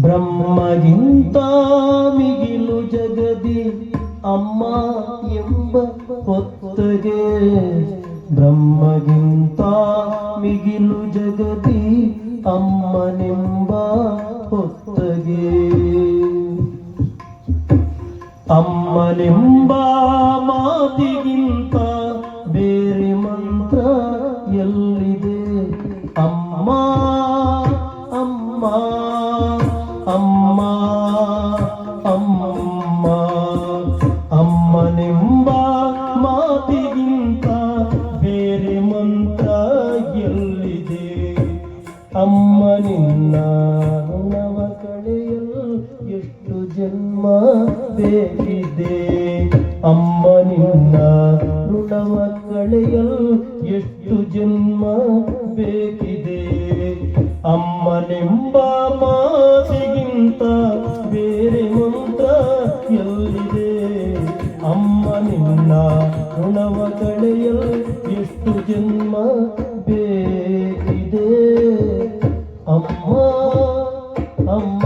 ಬ್ರಹ್ಮಗಿಂತ ಮಿಗಿಲು ಜಗದಿ ಅಮ್ಮ ಎಂಬ ಹೊತ್ತಗೆ. ಬ್ರಹ್ಮಗಿಂತ ಮಿಗಿಲು ಜಗದಿ ಅಮ್ಮನೆಂಬ ಹೊತ್ತಗೆ. ಅಮ್ಮನೆಂಬ ಮಾತಿಗಿಂತ ಬೇರೆ ಮಂತ್ರ ಎಲ್ಲಿದೆ? ಅಮ್ಮ ಅಮ್ಮ ಅಮ್ಮ ಅಮ್ಮನೆಂಬ ಮಾತಿಗಿಂತ ಬೇರೆ ಮಂತ್ರ ಎಲ್ಲಿದೆ? ಅಮ್ಮ ನಿನ್ನ ನವ ಎಷ್ಟು ಜನ್ಮ ಬೇಕಿದೆ? ಅಮ್ಮ ನಿನ್ನ ಋಣವ ಕಳೆಯಲು ಎಷ್ಟು ಜನ್ಮ ಬೇಕಿದೆ? ಅಮ್ಮನೆಂಬ ಮಾತಿಗಿಂತ ಎಲ್ಲಿದೆ ಅಮ್ಮ ನಿನ್ನ ಋಣವ ಕಳೆಯಲು ಎಷ್ಟು ಜನ್ಮ ಬೇಕಿದೆ ಅಮ್ಮ ಅಮ್ಮ.